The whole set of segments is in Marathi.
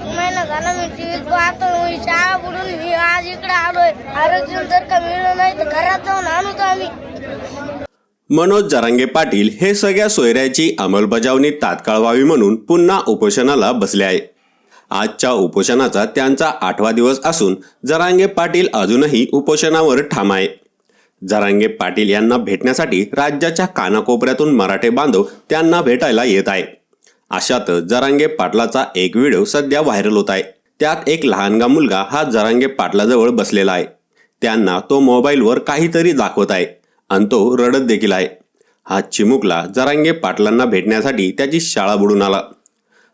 एक महिना झाला मी टीव्हीत पाहतो मी शाळा बुडून मी आज इकडे आलोय. आरक्षण जर का मिळलं नाही तर घरात जाऊन आणू आम्ही. मनोज जरांगे पाटील हे सगळ्या सोयऱ्याची अंमलबजावणी तात्काळ व्हावी म्हणून पुन्हा उपोषणाला बसले आहे. आजच्या उपोषणाचा त्यांचा आठवा दिवस असून जरांगे पाटील अजूनही उपोषणावर ठाम आहे. जरांगे पाटील यांना भेटण्यासाठी राज्याच्या कानाकोपऱ्यातून मराठे बांधव त्यांना भेटायला येत आहे अशातच जरांगे पाटलाचा एक व्हिडिओ सध्या व्हायरल होत आहे. त्यात एक लहानगा मुलगा हा जरांगे पाटलाजवळ बसलेला आहे. त्यांना तो मोबाईलवर काहीतरी दाखवत आहे आणि तो रडत देखील आहे. हा चिमुकला जरांगे पाटलांना भेटण्यासाठी त्याची शाळा बुडून आला.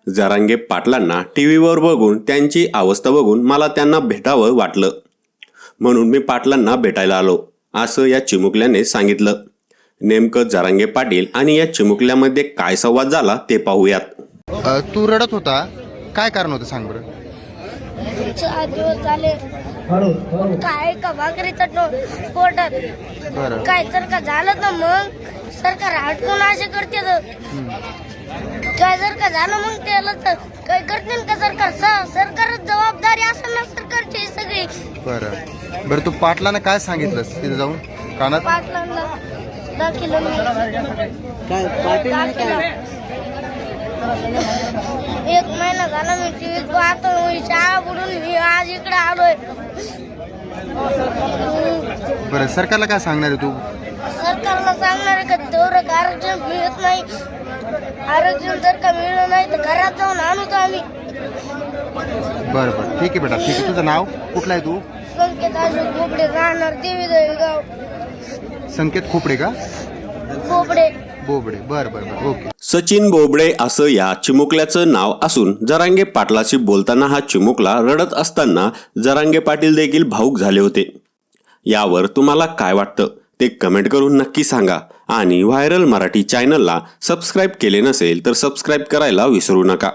जरांगे पाटलांना टी व्हीवर बघून त्यांची अवस्था बघून मला त्यांना भेटावं वाटलं. म्हणून मी पाटलांना भेटायला आलो असं या चिमुकल्याने सांगितलं. नेमकं जरांगे पाटील आणि या चिमुकल्यामध्ये काय संवाद झाला ते पाहूयात. अ, तू रडत होता. काय कारण होतं सांग बरं. चार दिवस झाले. काय का भाकरीचं टो- पोटात. बरं. काय तर का झालं तर मग? सरकार हटकून असे करते. काय जर का झालं मग त्याला तर काय करते का सरकार? स- सरकारच जबाबदारी असेल ना सरकारची सगळी. बरं. बरं तू पाटलानं काय सांगितलंस? तिथे जाऊन? कानात? पाटलांना दाखिलं मी दाखिलं. एक महिना झाला मी टीव्हीत पाहतो मी शाळा बुडून मी आज इकडे आलोय. बरं सरकारला काय सांगणार आहे तू? सरकारला सांगणार आहे का तेवढं आरक्षण मिळत नाही? आरक्षण जर का मिळलं नाही तर घरात जाऊन आणू का आम्ही? बरं बरं. ठीक आहे बेटा ठीक आहे. तुझं नाव कुठलं आहे तू? संकेत अशोक बोबडे राहणार देवी गाव. संकेत खोपडे का? बोबडे बोबडे. बरं बरं बरं. ओके. सचिन बोबडे असं या चिमुकल्याचं नाव असून जरांगे पाटलाशी बोलताना हा चिमुकला रडत असताना जरांगे पाटील देखील भाऊक झाले होते. यावर तुम्हाला काय वाटतं? ते कमेंट करून नक्की सांगा. आणि व्हायरल मराठी चॅनलला सबस्क्राईब केले नसेल तर सबस्क्राईब करायला विसरू नका.